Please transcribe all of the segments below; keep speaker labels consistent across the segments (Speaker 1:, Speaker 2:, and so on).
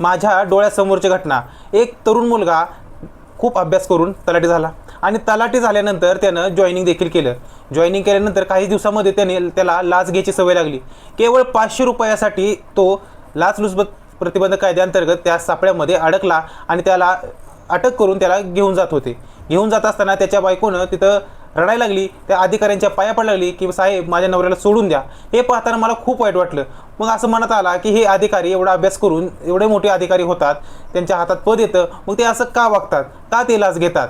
Speaker 1: माझ्या डोळ्यासमोरची घटना. एक तरुण मुलगा खूप अभ्यास करून तलाठी झाला. आणि तलाठी झाल्यानंतर त्यानं जॉईनिंग देखील केलं. जॉईनिंग केल्यानंतर काही दिवसामध्ये त्याने त्याला लाच घ्यायची सवय लागली. केवळ पाचशे रुपयासाठी तो लाचलुचपत प्रतिबंध कायद्याअंतर्गत त्या सापळ्यामध्ये अडकला आणि त्याला अटक करून त्याला घेऊन जात होते. घेऊन जात असताना त्याच्या बायकोनं तिथं रडायला लागली त्या अधिकाऱ्यांच्या पाया पडायला लागली की साहेब माझ्या नवऱ्याला सोडून द्या. हे पाहताना मला खूप वाईट वाटलं. मग असं म्हणत आला की हे अधिकारी एवढा अभ्यास करून एवढे मोठे अधिकारी होतात त्यांच्या हातात पद येतं मग ते असं का वागतात? का ते लाच घेतात?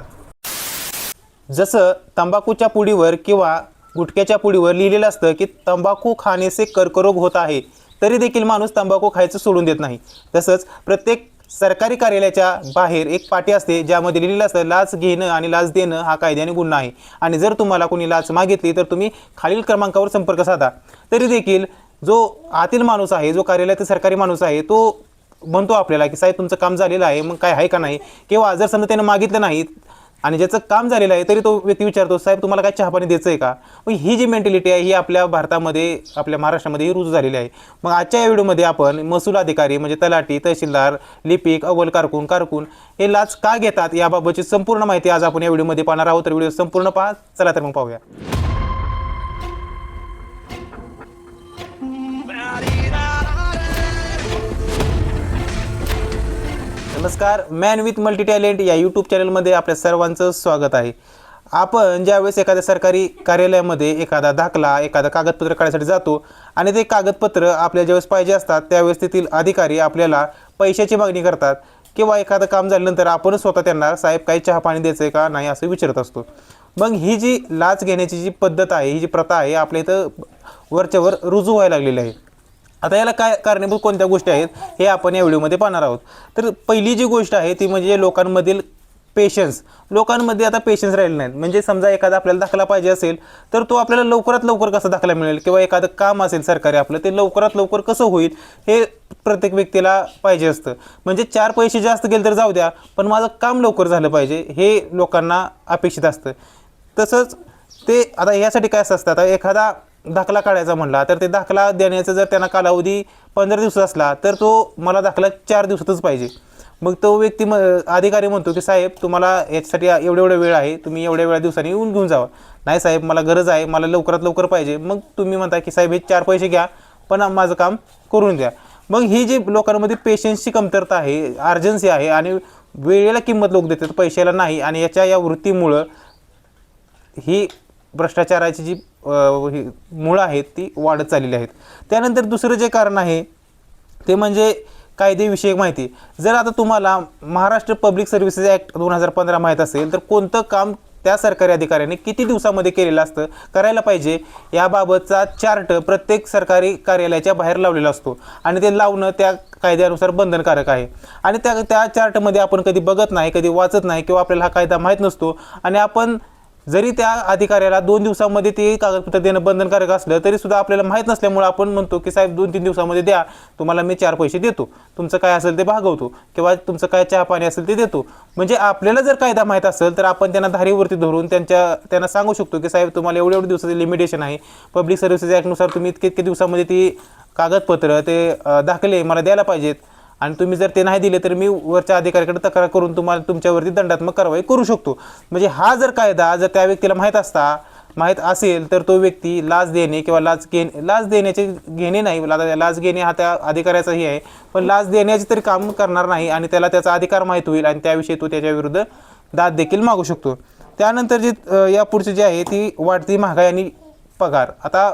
Speaker 1: जसं तंबाखूच्या पुडीवर किंवा गुटख्याच्या पुडीवर लिहिलेलं असतं की तंबाखू खाण्याचे कर्करोग होत आहे तरी देखील माणूस तंबाखू खायचं सोडून देत नाही. तसंच प्रत्येक सरकारी कार्यालयाच्या बाहेर एक पाटी असते ज्यामध्ये लिहिलेलं असतं लाच घेणं आणि लाच देणं हा कायद्याने गुन्हा आहे. आणि जर तुम्हाला कोणी लाच मागितली तर तुम्ही खालील क्रमांकावर संपर्क साधा. तरी देखील जो आतील माणूस आहे जो कार्यालयातील सरकारी माणूस आहे तो म्हणतो आपल्याला की साहेब तुमचं काम झालेलं आहे मग काय आहे का नाही? किंवा जर समजा त्यानं मागितलं नाही आणि ज्याचं काम झालेलं आहे तरी तो व्यक्ती विचारतो साहेब तुम्हाला काय चहापाणी द्यायचं आहे का? मग ही जी मेंटॅलिटी आहे ही आपल्या भारतामध्ये आपल्या महाराष्ट्रामध्ये ही रुजू झालेली आहे. मग आजच्या या व्हिडिओमध्ये आपण महसूल अधिकारी म्हणजे तलाठी तहसीलदार लिपिक अव्वल कारकून कारकून हे लाच का घेतात याबाबतची संपूर्ण माहिती आज आपण या व्हिडिओमध्ये पाहणार आहोत. तर व्हिडिओ संपूर्ण पहा चला तर मग पाहूया. नमस्कार मॅन विथ मल्टी टॅलेंट या यूट्यूब चॅनलमध्ये आपल्या सर्वांचं स्वागत आहे. आपण ज्यावेळेस एखाद्या सरकारी कार्यालयामध्ये एखादा दाखला एखादा कागदपत्र काढायसाठी जातो आणि ते कागदपत्र आपल्या ज्यावेळेस पाहिजे असतात त्यावेळेस तेथील अधिकारी आपल्याला पैशाची मागणी करतात किंवा एखादं काम झाल्यानंतर आपणच स्वतः त्यांना साहेब काही चहा पाणी द्यायचं आहे का? नाही असं विचारत असतो. मग ही जी लाच घेण्याची जी पद्धत आहे ही जी प्रथा आहे आपल्या इथं वरच्यावर रुजू व्हायला लागलेली आहे. आता याला काय कारणीभूत कोणत्या गोष्टी आहेत हे आपण या व्हिडिओमध्ये पाहणार आहोत. तर पहिली जी गोष्ट आहे ती म्हणजे लोकांमधील पेशन्स लोकांमध्ये आता पेशन्स राहिले नाहीत म्हणजे समजा एखादा आपल्याला दाखला पाहिजे असेल तर तो आपल्याला लवकरात लवकर कसा दाखला मिळेल? किंवा एखादं काम असेल सरकारी आपलं ते लवकरात लवकर कसं होईल हे प्रत्येक व्यक्तीला पाहिजे असतं. म्हणजे चार पैसे जास्त गेले तर जाऊ द्या पण माझं काम लवकर झालं पाहिजे हे लोकांना अपेक्षित असतं. तसंच ते आता यासाठी काय असं असतं आता एखादा दाखला काढायचा म्हणला तर ते दाखला देण्याचा जर त्यांना कालावधी पंधरा दिवस असला तर तो मला दाखला चार दिवसातच पाहिजे. मग तो व्यक्ती म अधिकारी म्हणतो की साहेब तुम्हाला याच्यासाठी एवढे एवढा वेळ आहे तुम्ही एवढ्या वेळा दिवसांनी येऊन घेऊन जावा. नाही साहेब मला गरज आहे मला लवकरात लवकर पाहिजे. मग तुम्ही म्हणता की साहेब हे चार पैसे घ्या पण माझं काम करून द्या. मग ही जी लोकांमध्ये पेशन्सची कमतरता आहे अर्जन्सी आहे आणि वेळेला किंमत लोक देतात पैशाला नाही आणि याच्या या वृत्तीमुळं ही भ्रष्टाचाराची जी मुळं आहेत ती वाढत चाललेली आहेत. त्यानंतर दुसरं जे कारण आहे ते म्हणजे कायदेविषयक माहिती. जर आता तुम्हाला महाराष्ट्र पब्लिक सर्व्हिसेस ॲक्ट दोन हजार पंधरा माहीत असेल तर कोणतं काम त्या सरकारी अधिकाऱ्याने किती दिवसामध्ये केलेलं असतं करायला पाहिजे याबाबतचा चार्ट प्रत्येक सरकारी कार्यालयाच्या बाहेर लावलेला असतो. आणि ते लावणं त्या कायद्यानुसार बंधनकारक आहे. आणि त्या त्या चार्टमध्ये आपण कधी बघत नाही कधी वाचत नाही किंवा आपल्याला हा कायदा माहीत नसतो आणि आपण जरी त्या अधिकाऱ्याला दोन दिवसामध्ये ते कागदपत्र देणं बंधनकारक असलं तरी सुद्धा आपल्याला माहीत नसल्यामुळे आपण म्हणतो की साहेब दोन तीन दिवसामध्ये द्या. तुम्हाला मी चार पैसे देतो. तुमचं काय असेल ते भागवतो किंवा तुमचं काय चहा पाणी असेल ते देतो. म्हणजे आपल्याला जर कायदा माहीत असेल तर आपण त्यांना धारीवरती धरून त्यांच्या त्यांना सांगू शकतो की साहेब तुम्हाला एवढे एवढे दिवसाचे लिमिटेशन आहे. पब्लिक सर्व्हिसेस ॲक्टनुसार तुम्ही इतके इतके दिवसामध्ये ती कागदपत्र ते दाखले मला द्यायला पाहिजेत. आणि तुम्ही जर ते नाही दिले तर मी वरच्या अधिकाऱ्याकडे तक्रार करून तुम्हाला तुमच्यावरती दंडात्मक कारवाई करू शकतो. म्हणजे हा जर कायदा जर त्या व्यक्तीला माहीत असता माहीत असेल तर तो व्यक्ती लाच देणे किंवा लाच घेणे लाच देण्याचे घेणे नाही. लाच घेणे हा त्या अधिकाऱ्याचाही आहे. पण लाच देण्याचे तरी काम करणार नाही आणि त्याला त्याचा अधिकार माहीत होईल आणि त्याविषयी तो त्याच्या विरुद्ध दाद देखील मागू शकतो. त्यानंतर जी या पुढची जी आहे ती वाढती महागाई आणि पगार. आता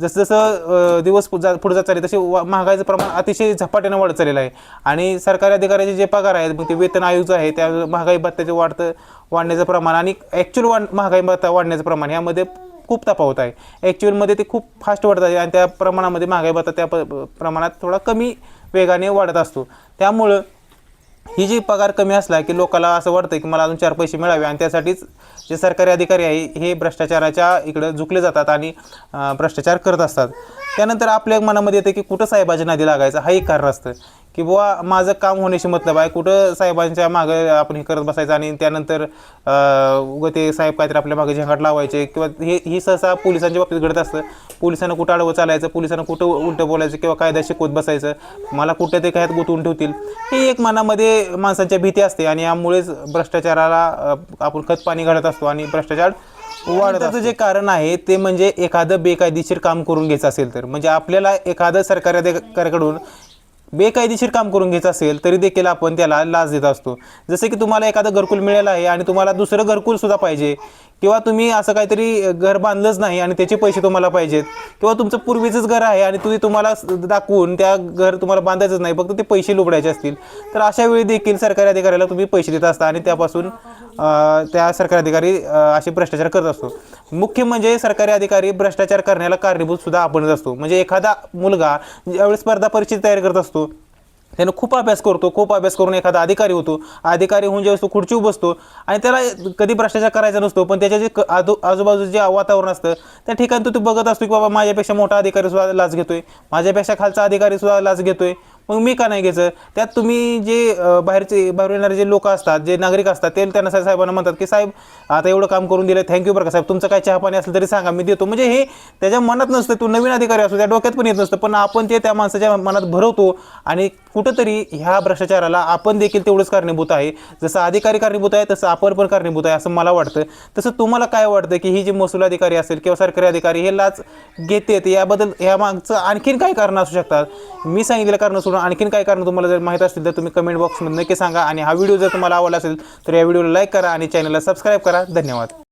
Speaker 1: जसं जसं दिवस पुढे जात चालले तसे महागाईचं प्रमाण अतिशय झपाट्यानं वाढत चाललेलं आहे. आणि सरकारी अधिकाऱ्याचे जे पगार आहेत मग ते वेतन आयोग आहे त्या महागाई भत्त्याचे वाढतं वाढण्याचं प्रमाण आणि ॲक्च्युअल वाढ महागाई भत्ता वाढण्याचं प्रमाण यामध्ये खूप तफावत आहे. ॲक्च्युअलमध्ये ते खूप फास्ट वाढत आहे आणि त्या प्रमाणामध्ये महागाई भत्ता त्या प प्रमाणात थोडा कमी वेगाने वाढत असतो. त्यामुळं ही जी पगार कमी असला की लोकाला असं वाटतं की मला अजून चार पैसे मिळावे आणि त्यासाठीच जे सरकारी अधिकारी आहे हे भ्रष्टाचाराच्या इकडं झुकले जातात आणि भ्रष्टाचार करत असतात. त्यानंतर आपल्या मनामध्ये येतं की कुठं साहेबाच्या नादी लागायचं? हा एक कारण असतं. की बुवा माझं काम होण्याशी मतलब आहे. कुठं साहेबांच्या मागं आपण हे करत बसायचं आणि त्यानंतर उगं ते साहेब काहीतरी आपल्या मागे झंगाट लावायचे किंवा हे ही सहसा पोलिसांच्या बाबतीत घडत असतं. पोलिसांना कुठं आडवं चालायचं पोलिसांना कुठं उलटं बोलायचं किंवा कायदा शिकवत बसायचं मला कुठं ते कायत गुंतवून ठेवतील? ही एक मनामध्ये माणसांच्या भीती असते आणि यामुळेच भ्रष्टाचाराला आपण खत पाणी घालत असतो आणि भ्रष्टाचार वाढत जे कारण आहे ते म्हणजे एखादं बेकायदेशीर काम करून घ्यायचं असेल तर. म्हणजे आपल्याला एखादं सरकारी अधिकाऱ्याकडून बेकायदेशीर काम करून घ्यायचं असेल तरी देखील आपण त्याला लाच देत असतो. जसं की तुम्हाला एखादं घरकुल मिळालं आहे आणि तुम्हाला दुसरं घरकुल सुद्धा पाहिजे किंवा तुम्ही असं काहीतरी घर बांधलंच नाही आणि त्याचे पैसे तुम्हाला पाहिजेत किंवा तुमचं पूर्वीचंच घर आहे आणि तुम्ही तुम्हाला दाखवून त्या घर तुम्हाला बांधायचंच नाही फक्त ते पैसे लुबडायचे असतील. तर अशा वेळी देखील सरकारी अधिकाऱ्याला तुम्ही पैसे देत असता आणि त्यापासून त्या सरकारी अधिकारी असे भ्रष्टाचार करत असतो. मुख्य म्हणजे सरकारी अधिकारी भ्रष्टाचार करण्याला कारणीभूत सुद्धा आपणच असतो. म्हणजे एखादा मुलगा ज्यावेळी स्पर्धा परीक्षेची तयारी करत असतो त्यानं खूप अभ्यास करतो खूप अभ्यास करून एखादा अधिकारी होतो. अधिकारी होऊन ज्यावेळेस तो खुर्चीवर बसतो आणि त्याला कधी भ्रष्टाचार करायचा नसतो पण त्याच्या जे क- आजू आजूबाजूचं जे वातावरण असतं त्या ठिकाणी तो तो बघत असतो की बाबा माझ्यापेक्षा मोठा अधिकारी सुद्धा लाच घेतोय. माझ्यापेक्षा खालचा अधिकारी सुद्धा लाच घेतोय. मग मी का नाही घ्यायचं? त्यात तुम्ही जे बाहेरचे बाहेर येणारे जे लोक असतात जे नागरिक असतात ते त्यांना साहेब- साहेबांना म्हणतात की साहेब आता एवढं काम करून दिलं थँक्यू बरं का साहेब तुमचं काय चहा पाणी असेल तरी सांगा मी देतो. म्हणजे हे त्याच्या मनात नसतं तू नवीन अधिकारी असतो त्या डोक्यात पण येत नसतं पण आपण ते त्या माणसाच्या मनात भरवतो आणि कुठंतरी ह्या भ्रष्टाचाराला आपण देखील तेवढंच कारणीभूत आहे. जसं अधिकारी कारणीभूत आहे तसं आपण पण कारणीभूत आहे असं मला वाटतं. तसं तुम्हाला काय वाटतं की ही जी महसूल अधिकारी असेल किंवा सरकारी अधिकारी हे लाच घेते याबद्दल ह्या मागचं आणखीन काय कारण असू शकतात? मी सांगितलेलं कारण सोडून आणखीन काय कारण तुम्हाला जर माहीत असतील तर तुम्ही कमेंट बॉक्समध्ये नक्की सांगा. आणि हा व्हिडिओ जर तुम्हाला आवडला असेल तर या व्हिडिओला लाईक करा आणि चॅनलला सबस्क्राईब करा. धन्यवाद.